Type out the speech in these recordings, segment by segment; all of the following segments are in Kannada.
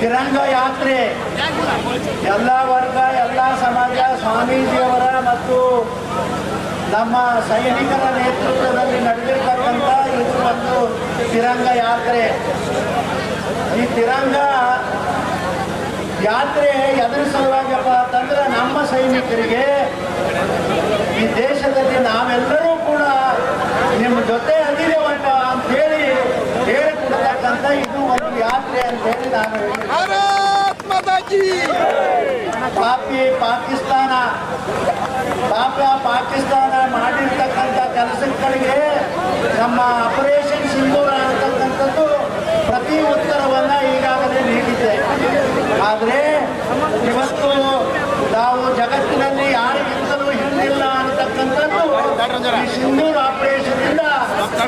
ತಿರಂಗ ಯಾತ್ರೆ. ಎಲ್ಲ ವರ್ಗ, ಎಲ್ಲ ಸಮಾಜ, ಸ್ವಾಮೀಜಿಯವರ ಮತ್ತು ನಮ್ಮ ಸೈನಿಕರ ನೇತೃತ್ವದಲ್ಲಿ ನಡೆದಿರ್ತಕ್ಕಂಥ ಇದು ಒಂದು ತಿರಂಗ ಯಾತ್ರೆ. ಈ ತಿರಂಗ ಯಾತ್ರೆ ಎದುರು ಸಲುವಾಗಿ ಅಂತಂದ್ರೆ ನಮ್ಮ ಸೈನಿಕರಿಗೆ ಈ ದೇಶದಲ್ಲಿ ನಾವೆಲ್ಲರೂ ಕೂಡ ನಿಮ್ಮ ಜೊತೆ ಅದಿದೇವಪ್ಪ ಅಂತೇಳಿ ಹೇಳಿಕೊಡ್ತಕ್ಕಂಥ ಇದು ಒಂದು ಯಾತ್ರೆ ಅಂತೇಳಿ ನಾನು ಹೇಳಿದೆ ಭಾರತ್ ಮಾತಾ ಕಿ ಪಾಪಿ ಪಾಕಿಸ್ತಾನ. ಪಾಪ ಪಾಕಿಸ್ತಾನ ಮಾಡಿರ್ತಕ್ಕಂಥ ಕೆಲಸಗಳಿಗೆ ನಮ್ಮ ಆಪರೇಷನ್ ಸಿಂಧೂರ ಅಂತಕ್ಕಂಥದ್ದು ಪ್ರತಿ ಉತ್ತರವನ್ನು ಈಗಾಗಲೇ ನೀಡಿದೆ. ಆದರೆ ಇವತ್ತು ನಾವು ಜಗತ್ತಿನಲ್ಲಿ ಯಾರಿಗಿಂತಲೂ ಹಿಂದಿಲ್ಲ ಅಂತಕ್ಕಂಥದ್ದು ಈ ಸಿಂಧೂರ್ ಆಪರೇಷನ್ ಇಂದ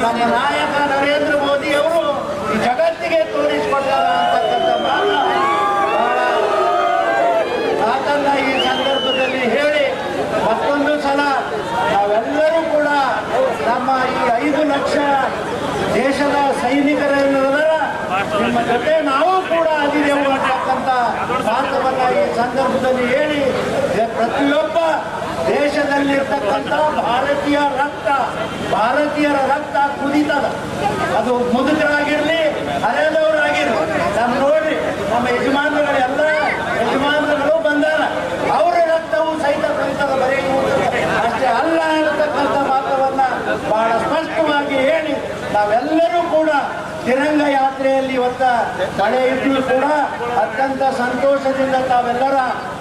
ನಮ್ಮ ನಾಯಕ ನರೇಂದ್ರ ಮೋದಿ ಅವರು ಈ ಜಗತ್ತಿಗೆ ತೋರಿಸಿಕೊಡ್ತಾರ ಅಂತಕ್ಕಂಥ ಮಾತು ಬಹಳ ಮಾತನ್ನ ಈ ಸಂದರ್ಭದಲ್ಲಿ ಹೇಳಿ ಮತ್ತೊಂದು ಸಲ ನಾವೆಲ್ಲರೂ ಕೂಡ ನಮ್ಮ ಈ ಐದು ಲಕ್ಷ ದೇಶದ ಸೈನಿಕರೆಲ್ಲರ ನಿಮ್ಮ ಜೊತೆ ನಾವು ಕೂಡ ಅದಿದೆವು ಅಂತಕ್ಕಂಥ ಮಾತವನ್ನ ಈ ಸಂದರ್ಭದಲ್ಲಿ ಹೇಳಿ ಪ್ರತಿಯೊಬ್ಬ ದೇಶದಲ್ಲಿರ್ತಕ್ಕಂಥ ಭಾರತೀಯ ರಕ್ತ, ಭಾರತೀಯರ ರಕ್ತ ಕುದಿತದ. ಅದು ಮುದುಕರಾಗಿರಲಿ ಹರೆಯದವರಾಗಿರ್ಲಿ ನಮ್ಮ ನೋಡ್ರಿ ನಮ್ಮ ಯಜಮಾನರುಗಳು ಎಲ್ಲ ಯಜಮಾನರುಗಳು ಬಂದಾರ ಅವರ ರಕ್ತವು ಸಹಿತ ಕುದಿತದ ಬರೀ ಇವ್ರು ಅಷ್ಟೇ ಅಲ್ಲ ಅನ್ನತಕ್ಕಂಥ ಮಾತವನ್ನ ಬಹಳ ಸ್ಪಷ್ಟವಾಗಿ ಹೇಳಿ ನಾವೆಲ್ಲರೂ ಕೂಡ ತಿರಂಗ ಯಾತ್ರೆಯಲ್ಲಿ ಇವತ್ತ ತಡೆ ಇದ್ರೂ ಕೂಡ ಅತ್ಯಂತ ಸಂತೋಷದಿಂದ ತಾವೆಲ್ಲರ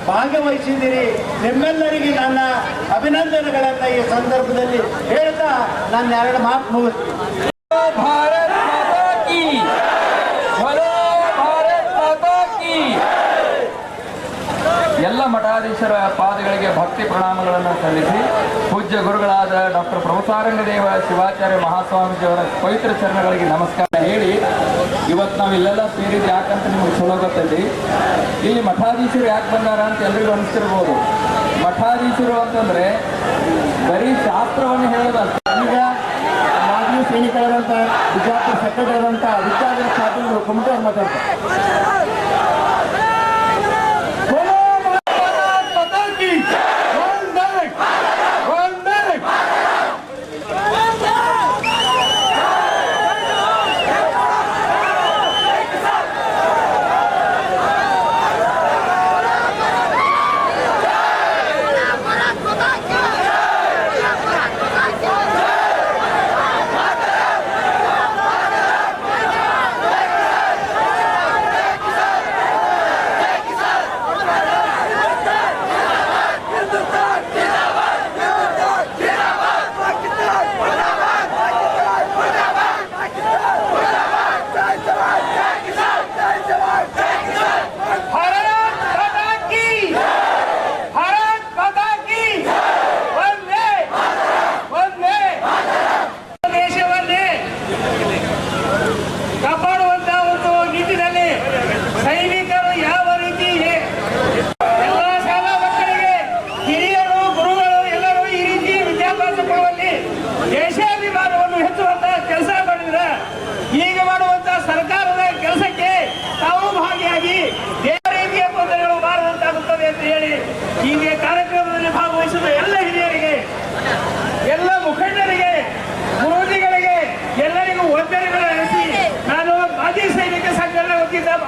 ಭಾಗವಹಿಸಿದ್ದೀರಿ. ನಿಮ್ಮೆಲ್ಲರಿಗೆ ನನ್ನ ಅಭಿನಂದನೆಗಳನ್ನ ಈ ಸಂದರ್ಭದಲ್ಲಿ ಹೇಳ್ತಾ ನನ್ನ ಎರಡು ಮಾತು ಮುಗಿಸ್ತೀನಿ. ಮಠಾಧೀಶರ ಪಾದಗಳಿಗೆ ಭಕ್ತಿ ಪ್ರಣಾಮಗಳನ್ನು ಸಲ್ಲಿಸಿ ಪೂಜ್ಯ ಗುರುಗಳಾದ ಡಾಕ್ಟರ್ ಪ್ರಭುಸಾರಂಗದೇವ, ಶಿವಾಚಾರ್ಯ ಮಹಾಸ್ವಾಮೀಜಿಯವರ ಪವಿತ್ರ ಚರಣಗಳಿಗೆ ನಮಸ್ಕಾರ ಹೇಳಿ. ಇವತ್ತು ನಾವು ಇಲ್ಲೆಲ್ಲ ಸೇರಿದ್ದು ಯಾಕಂತ ನಿಮಗೆ ಚಲೋ ಗೊತ್ತೈತಿ? ಇಲ್ಲಿ ಮಠಾಧೀಶರು ಯಾಕೆ ಬಂದಾರ ಅಂತ ಎಲ್ಲರಿಗೂ ಅನಿಸ್ತಿರ್ಬೋದು. ಮಠಾಧೀಶರು ಅಂತಂದ್ರೆ ಬರೀ ಶಾಸ್ತ್ರವನ್ನು ಹೇಳೋದಲ್ಲ. ಈಗ ಮಾಜಿ ಸೆಕ್ರೆಟರಿ ಆದಂಥ ವಿಚಾರ ಅವ್ರು ಮಾತಾಡ್ತಾರೆ.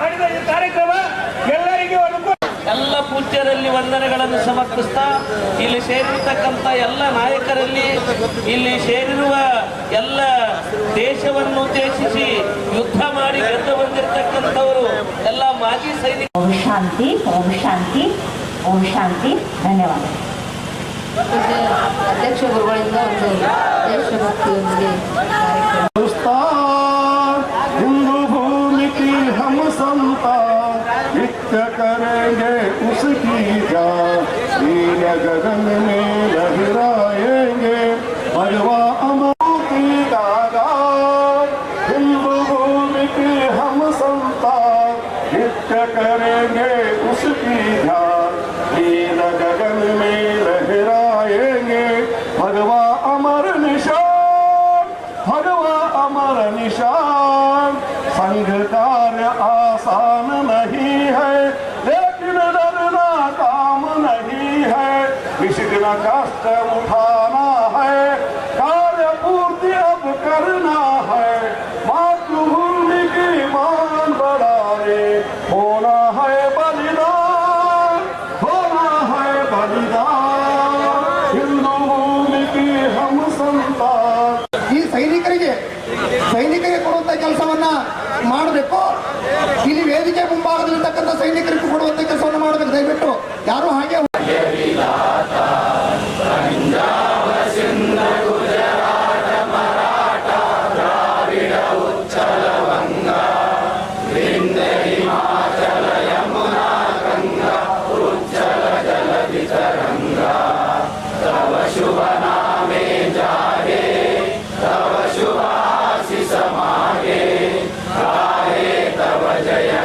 ಈ ಕಾರ್ಯಕ್ರಮ ಎಲ್ಲರಿಗೂ ಅನುಕೂಲ. ಎಲ್ಲ ಪೂಜ್ಯರಲ್ಲಿ ವಂದನೆಗಳನ್ನು ಸಮರ್ಪಿಸ್ತಾ ಇಲ್ಲಿ ಸೇರಿರ್ತಕ್ಕಂಥ ಎಲ್ಲ ನಾಯಕರಲ್ಲಿ ಇಲ್ಲಿ ಸೇರಿರುವ ಎಲ್ಲ ದೇಶವನ್ನು ಉದ್ದೇಶಿಸಿ ಯುದ್ಧ ಮಾಡಿ ಗೆದ್ದು ಬಂದಿರತಕ್ಕಂಥವರು ಎಲ್ಲ ಮಾಜಿ ಸೈನಿಕ ಓಂ ಶಾಂತಿ ಓಂ ಶಾಂತಿ ಓಂ ಶಾಂತಿ ಧನ್ಯವಾದ. ಅಧ್ಯಕ್ಷ ಗುರುಗಳಿಂದ ಒಂದು ದೇಶಭಕ್ತಿಯೊಂದಿಗೆ ಕಾರ್ಯಕ್ರಮ नित्य करेंगे? उसकी जान नील गगन में लहराएँगे। भगवा अमृति दागा हिंदू भूमि की हम संतान। नित्य करेंगे उसकी ध्यान नील गगन में लहराएँगे। भगवा अमर निशान भगवा अमर निशान। संघ कार्य आसान नहीं कष्ट उठाना है कार्य पूर्ति अब करना है मातृभूमि की मान बढ़ाने होना है बलिदान होना है बलिदान हिंदू भूमि की हम संतान ಈ ಸೈನಿಕರಿಗೆ ಸೈನಿಕರಿಗೆ ಕೊಡುವಂತ ಕೆಲಸವನ್ನ ಮಾಡಬೇಕು ಇಲ್ಲಿ ವೇದಿಕೆ ಮುಂಭಾಗದಲ್ಲಿರ್ತಕ್ಕಂಥ ಸೈನಿಕರಿಗೆ ಕೊಡುವಂತ ಕೆಲಸವನ್ನು ಮಾಡಬೇಕು ದಯವಿಟ್ಟು ಯಾರು ಹಾಗೆ तरंगा तव शुभ नामे जागे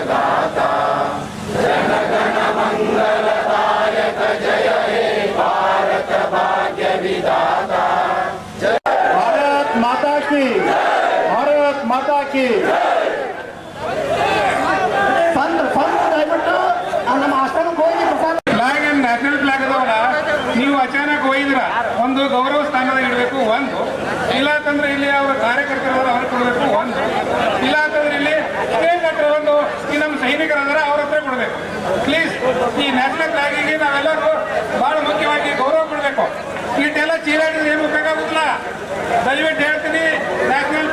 गाता जन मंगल जय भारत भाग्य माता की भारत माता की ಕಾರ್ಯಕರ್ತರು ಅವ್ರು ಕೊಡಬೇಕು. ಒಂದು ಇಲ್ಲ ಅಂತಂದ್ರೆ ಇಲ್ಲಿ ಸ್ಟೇಟ್ ಹತ್ರ ಒಂದು ಈ ನಮ್ಮ ಸೈನಿಕರು ಅದರ ಅವ್ರ ಹತ್ರ ಕೊಡಬೇಕು. ಪ್ಲೀಸ್ ಈ ನ್ಯಾಷನಲ್ ಫ್ಲಾಗಿಗೆ ನಾವೆಲ್ಲರೂ ಬಹಳ ಮುಖ್ಯವಾಗಿ ಗೌರವ ಕೊಡಬೇಕು. ಇಟ್ಟೆಲ್ಲ ಚೀರಾಡಿದ್ರೆ ಏನು ಆಗುದಿಲ್ಲ ದಯವಿಟ್ಟು ಹೇಳ್ತೀನಿ ನ್ಯಾಷನಲ್